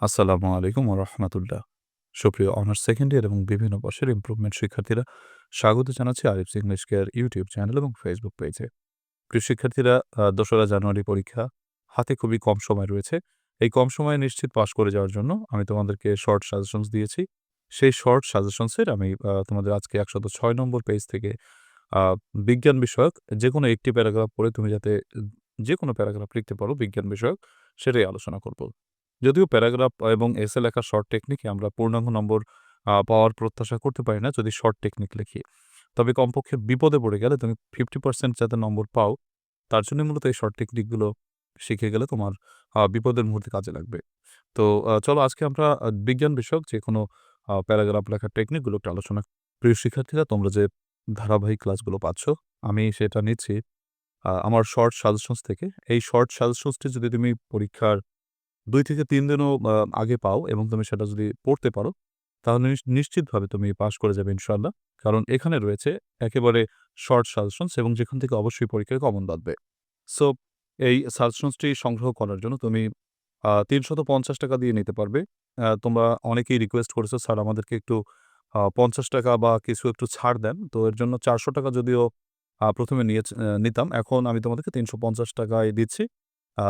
আসসালামু আলাইকুম রহমতুল্লাহ। সুপ্রিয় অনার্স সেকেন্ড ইয়ার এবং বিভিন্ন বর্ষের ইমপ্রুভমেন্ট শিক্ষার্থীরা স্বাগত জানাচ্ছি Arif's English care YouTube channel এবং ফেসবুক পেজে প্রিয় শিক্ষার্থীরা দোসরা জানুয়ারি পরীক্ষা হাতে খুবই কম সময় রয়েছে। এই কম সময়ে নিশ্চিত পাশ করে যাওয়ার জন্য আমি তোমাদেরকে শর্ট সাজেশনস দিয়েছি। সেই শর্ট সাজেশনসের আমি তোমাদের আজকে একশত ছয় নম্বর পেজ থেকে বিজ্ঞান বিষয়ক যে কোনো একটি প্যারাগ্রাফ পড়ে তুমি যাতে যে কোনো প্যারাগ্রাফ লিখতে পারো বিজ্ঞান বিষয়ক, সেটাই আলোচনা করব। যদিও প্যারাগ্রাফ এবং এসে লেখা শর্ট টেকনিকে আমরা পূর্ণাঙ্গ নম্বর পাওয়ার প্রত্যাশা করতে পারি না যদি শর্ট টেকনিক লিখি। তবে কমপক্ষে বিপদে পড়ে গেলে তুমি ফিফটি পার্সেন্ট যাতে নম্বর পাও, তার জন্য মূলত এই শর্ট টেকনিকগুলো শিখে গেলে তোমার বিপদের মুহূর্তে কাজে লাগবে। তো চলো আজকে আমরা বিজ্ঞান বিষয়ক যে কোনো প্যারাগ্রাফ লেখার টেকনিকগুলো একটু আলোচনা প্রিয় শিক্ষার্থীরা, তোমরা যে ধারাবাহিক ক্লাসগুলো পাচ্ছ, আমি সেটা নিচ্ছি আমার শর্ট সাজেশনস থেকে। এই শর্ট সাজেশনসটি যদি তুমি পরীক্ষার দুই থেকে তিন দিনও আগে পাও এবং তুমি সেটা যদি পড়তে পারো, তাহলে নিশ্চিতভাবে তুমি পাশ করে যাবে ইনশাল্লাহ কারণ এখানে রয়েছে একেবারে শর্ট সাজেশনস এবং যেখান থেকে অবশ্যই পরীক্ষায় কমন বাঁধবে। সো এই সাজেশনসটি সংগ্রহ করার জন্য তুমি তিনশত পঞ্চাশ টাকা দিয়ে নিতে পারবে। তোমরা অনেকেই রিকোয়েস্ট করেছ, স্যার, আমাদেরকে একটু পঞ্চাশ টাকা বা কিছু একটু ছাড় দেন। তো এর জন্য চারশো টাকা যদিও প্রথমে নিয়ে নিতাম। এখন আমি তোমাদেরকে তিনশো পঞ্চাশ টাকায় দিচ্ছি।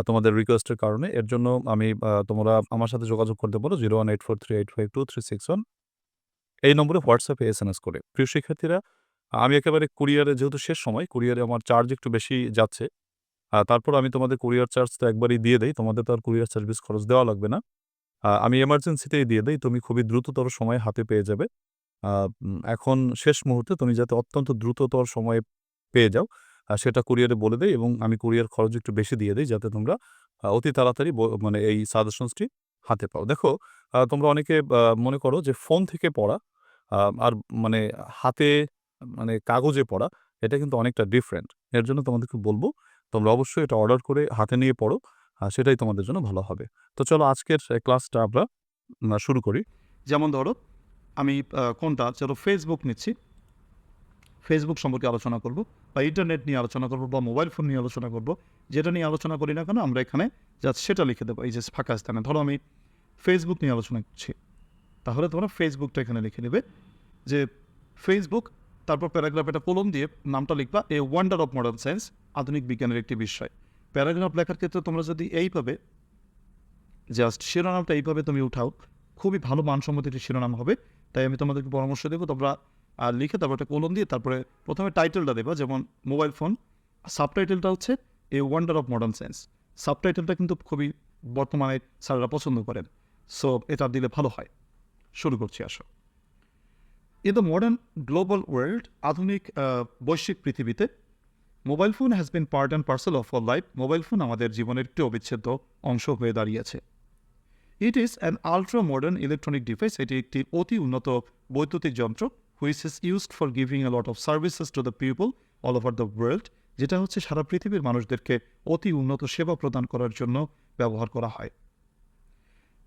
তোমাদের রিকোয়েস্টের কারণে। এর জন্য আমি তোমরা আমার সাথে যোগাযোগ করতে পারো zero one eight four three eight five two three six one এই নম্বরে হোয়াটসঅ্যাপে এস এম এস করে। প্রিয় শিক্ষার্থীরা, আমি একেবারে কুরিয়ারে যেহেতু শেষ সময় কুরিয়ারে আমার চার্জ একটু বেশি যাচ্ছে। তারপর আমি তোমাদের কুরিয়ার চার্জ তো একবারই দিয়ে দেই। তোমাদের তো আর কুরিয়ার সার্ভিস খরচ দেওয়া লাগবে না। আমি এমার্জেন্সিতেই দিয়ে দেই। তুমি খুবই দ্রুততর সময় হাতে পেয়ে যাবে। এখন শেষ মুহূর্তে তুমি যাতে অত্যন্ত দ্রুততর সময়ে পেয়ে যাও। সেটা কুরিয়ারে বলে দেয় এবং আমি কুরিয়ার খরচ একটু বেশি দিয়ে দিই যাতে তোমরা অতি তাড়াতাড়ি মানে এই সাজেশনসটি হাতে পাও। দেখো তোমরা অনেকে মনে করো যে ফোন থেকে পড়া আর মানে হাতে মানে কাগজে পড়া, এটা কিন্তু অনেকটা ডিফারেন্ট এর জন্য তোমাদেরকে বলব, তোমরা অবশ্যই এটা অর্ডার করে হাতে নিয়ে পড়ো সেটাই তোমাদের জন্য ভালো হবে। তো চলো আজকের ক্লাসটা আমরা শুরু করি। যেমন ধরো, আমি কোনটা? চলো ফেসবুক নিচ্ছি। ফেসবুক সম্পর্কে আলোচনা করব বা ইন্টারনেট নিয়ে আলোচনা করব বা মোবাইল ফোন নিয়ে আলোচনা করব, যেটা নিয়ে আলোচনা করি না কেন আমরা এখানে জাস্ট সেটা লিখে দেবো, এই যে ফাঁকা স্থানে। ধরো আমি ফেসবুক নিয়ে আলোচনা করছি, তাহলে তোমরা ফেসবুকটা এখানে লিখে নেবে যে ফেসবুক তারপর প্যারাগ্রাফ এটা কলম দিয়ে নামটা লিখবা a wonder of modern science আধুনিক বিজ্ঞানের একটি বিষয়। প্যারাগ্রাফ লেখার ক্ষেত্রে তোমরা যদি এইভাবে জাস্ট শিরোনামটা এইভাবে তুমি উঠাও, খুবই ভালো মানসম্মত একটি শিরোনাম হবে, তাই আমি তোমাদেরকে পরামর্শ দেবো, তোমরা আর লিখে তারপর একটা কলম দিয়ে তারপরে প্রথমে টাইটেলটা দেবা যেমন মোবাইল ফোন সাবটাইটেলটা হচ্ছে a wonder of modern science সাবটাইটেলটা কিন্তু খুবই বর্তমানে স্যাররা পছন্দ করেন। সো এটা দিলে ভালো হয়। শুরু করছি, আসো। In the modern global world আধুনিক বৈশ্বিক পৃথিবীতে mobile phone has been part and parcel of our life mobile phone আমাদের জীবনের একটি অবিচ্ছেদ্য অংশ হয়ে দাঁড়িয়েছে। It is an ultra modern electronic device এটি একটি অতি উন্নত বৈদ্যুতিক যন্ত্র। Which is used for giving a lot of services to the people all over the world যেটা হচ্ছে সারা পৃথিবীর মানুষদেরকে অতি উন্নত সেবা প্রদান করার জন্য ব্যবহার করা হয়।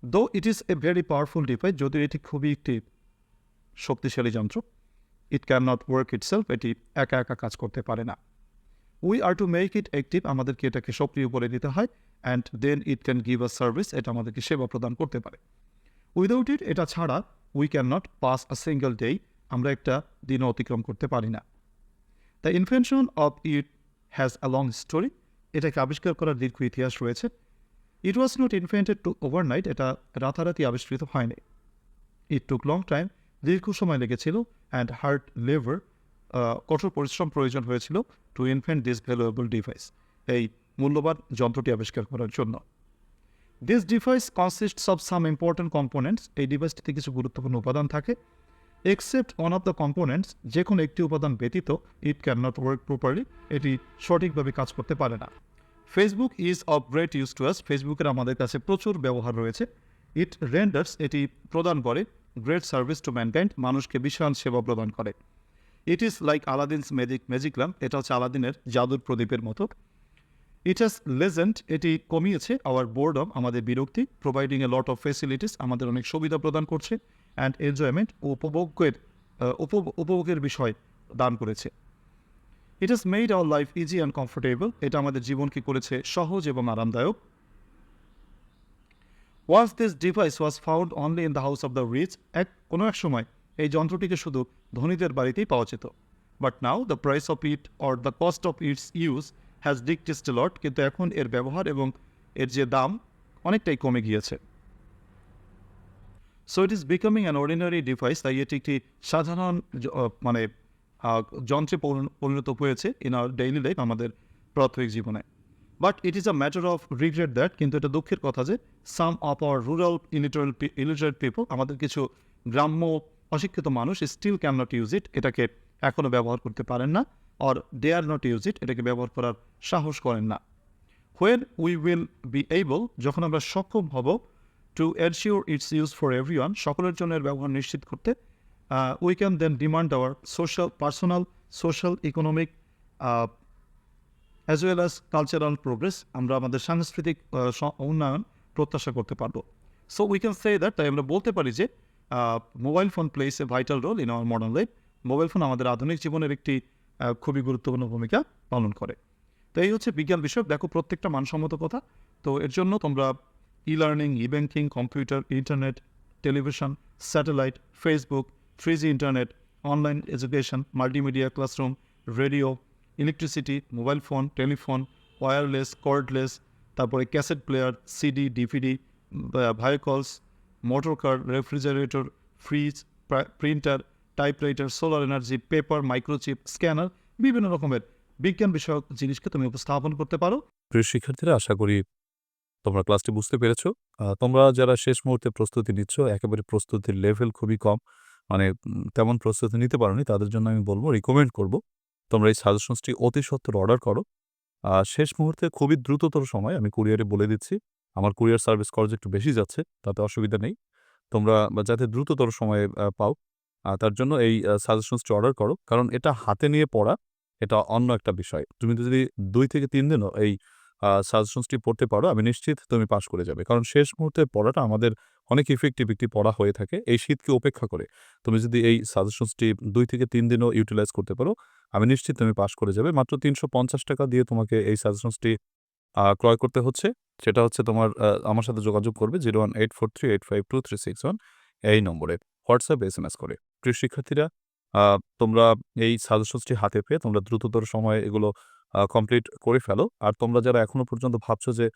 Though it is a very powerful device যদিও এটি খুবই একটি শক্তিশালী যন্ত্র it can not work itself এটি একা একা কাজ করতে পারে না। We are to make it active আমাদেরকে এটাকে সক্রিয় করে দিতে হয় and then it can give a service এটা আমাদেরকে সেবা প্রদান করতে পারে। উইদাউট ইট এটা ছাড়া we can not pass a single day আমরা একটা দিনও অতিক্রম করতে পারি না। The invention of it has a long story এটাকে আবিষ্কার করার দীর্ঘ ইতিহাস রয়েছে। It was not invented to overnight এটা রাতারাতি আবিষ্কৃত হয়নি। ইট টুক লং টাইম দীর্ঘ সময় লেগেছিল অ্যান্ড হার্ড লেভার কঠোর পরিশ্রম প্রয়োজন হয়েছিল to invent this valuable device এই মূল্যবান যন্ত্রটি আবিষ্কার করার জন্য। This device consists of some important components এই ডিভাইসটিতে কিছু গুরুত্বপূর্ণ উপাদান থাকে। Except one of the components যে কোনো একটি উপাদান ব্যতীত it can not work properly এটি সঠিকভাবে কাজ করতে পারে না। Facebook is of great use to us ফেসবুকের আমাদের কাছে প্রচুর ব্যবহার রয়েছে। ইট রেন্ডার্স এটি প্রদান করে গ্রেট সার্ভিস টু ম্যানকাইন্ড মানুষকে বিশাল সেবা প্রদান করে। It is like Aladdin's magic magic lamp এটা হচ্ছে আলাদিনের জাদুর প্রদীপের মতো। ইট হ্যাজ লেজেন্ড এটি কমিয়েছে আওয়ার বোর্ডম আমাদের বিরক্তি providing a lot of facilities আমাদের অনেক সুবিধা প্রদান করছে। অ্যান্ড এনজয়মেন্ট ও উপভোগের উপ- উপভোগের বিষয় দান করেছে। It has made our life easy and comfortable এটা আমাদের জীবনকে করেছে সহজ এবং আরামদায়ক। Was this device was found only in the house of the rich এক, কোনো এক সময় এই যন্ত্রটিকে শুধু ধনীদের বাড়িতেই পাওয়া যেত। But now the price of it or the cost of its use has decreased lot কিন্তু এখন এর ব্যবহার এবং এর যে দাম অনেকটাই কমে গিয়েছে। So it is becoming an ordinary device তাই এটি একটি সাধারণ মানে যন্ত্রে পরিণত হয়েছে ইন আওয়ার ডেইলি লাইফ আমাদের প্রাথমিক জীবনে। But it is a matter of regret that কিন্তু এটা দুঃখের কথা যে some of our rural illiteral illiterate people আমাদের কিছু গ্রাম্য অশিক্ষিত মানুষ still can not use it এটাকে এখনও ব্যবহার করতে পারেন না or they are not use it এটাকে ব্যবহার করার সাহস করেন না। When we will be able যখন আমরা সক্ষম হব to ensure its use for everyone সকলের জন্য এর ব্যবহার নিশ্চিত করতে we can then demand our social personal social economic as well as cultural progress আমরা আমাদের সাংস্কৃতিক উন্নয়ন প্রত্যাশা করতে পারব। So we can say that তাই আমরা বলতে পারি যে mobile phone plays a vital role in our modern life mobile phone আমাদের আধুনিক জীবনের একটি খুবই গুরুত্বপূর্ণ ভূমিকা পালন করে। তো এই হচ্ছে বিজ্ঞান বিষয়ক। দেখো প্রত্যেকটা মানসম্মত কথা। তো এর জন্য তোমরা e learning e banking computer internet television satellite Facebook three G internet online education multimedia classroom radio electricity mobile phone telephone wireless cordless তারপরে cassette player CD DVD vehicles motor car refrigerator fridge printer typewriter solar energy paper microchip scanner বিভিন্ন রকমের বিজ্ঞান বিষয়ক জিনিসকে তুমি উপস্থাপন করতে পারো। প্রিয় শিক্ষার্থীরা, আশা করি তোমরা ক্লাসটি বুঝতে পেরেছ। তোমরা যারা শেষ মুহূর্তে প্রস্তুতি নিচ্ছ একেবারে প্রস্তুতির লেভেল খুবই কম মানে তেমন প্রস্তুতি নিতে পারোনি তাদের জন্য আমি বলব রিকমেন্ড করব। তোমরা এই সাজেশনসটি অতি সত্বর অর্ডার করো। আহ, শেষ মুহূর্তে খুবই দ্রুততর সময় আমি কুরিয়ারে বলে দিচ্ছি আমার কুরিয়ার সার্ভিস খরচ একটু বেশি যাচ্ছে তাতে অসুবিধা নেই। তোমরা যাতে দ্রুততর সময়ে পাও তার জন্য এই সাজেশনসটি অর্ডার করো। কারণ এটা হাতে নিয়ে পড়া এটা অন্য একটা বিষয়। তুমি যদি দুই থেকে তিন দিনও এই সাজেশনসটি পড়তে পারো, আমি নিশ্চিত তুমি পাস করে যাবে। কারণ শেষ মুহূর্তে পড়াটা আমাদের অনেক ইফেক্টিভ একটি পড়া হয়ে থাকে। এই শীতকে উপেক্ষা করে তুমি যদি এই সাজেশনসটি দুই থেকে তিন দিনও ইউটিলাইজ করতে পারো, আমি নিশ্চিত তুমি পাস করে যাবে। মাত্র তিনশো পঞ্চাশ টাকা দিয়ে তোমাকে এই সাজেশনসটি ক্রয় করতে হচ্ছে। সেটা হচ্ছে তোমার আমার সাথে যোগাযোগ করবে zero one eight four three eight five two three six one এই নম্বরে। হোয়াটসঅ্যাপ এস এম এস করে। প্রিয় শিক্ষার্থীরা তোমরা এই সাজেশনসটি হাতে পেয়ে তোমরা দ্রুততর সময়ে এগুলো কমপ্লিট করে ফেলো। আর তোমরা যারা এখনও পর্যন্ত ভাবছ যে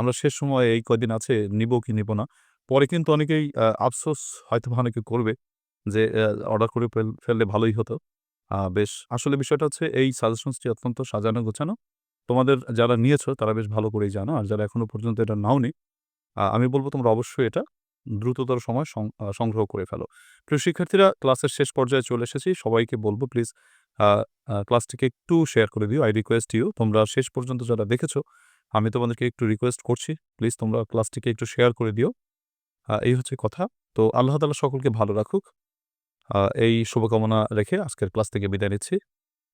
আমরা শেষ সময়ে এই কয়দিন আছে, নিব কি নিব না, পরে কিন্তু অনেকেই আফসোস হয়তো অনেকে করবে যে অর্ডার করে ফেললে ভালোই হতো। বেশ, আসলে বিষয়টা হচ্ছে এই সাজেশনসটি অত্যন্ত সাজানো গোছানো। তোমাদের যারা নিয়েছো, তারা বেশ ভালো করেই জানো। আর যারা এখনও পর্যন্ত এটা নাওনি আমি বলব তোমরা অবশ্যই এটা দ্রুততর সময় সংগ্রহ করে ফেলো। প্রিয় শিক্ষার্থীরা ক্লাসের শেষ পর্যায়ে চলে এসেছি। সবাইকে বলব প্লিজ ক্লাসটিকে একটু শেয়ার করে দিও। আই রিকোয়েস্ট ইউ তোমরা শেষ পর্যন্ত যারা দেখেছ, আমি তোমাদেরকে একটু রিকোয়েস্ট করছি। প্লিজ তোমরা ক্লাসটিকে একটু শেয়ার করে দিও। এই হচ্ছে কথা। তো আল্লাহ তালা সকলকে ভালো রাখুক। এই শুভকামনা রেখে আজকের ক্লাস থেকে বিদায় নিচ্ছি।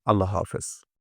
আল্লাহ হাফেজ।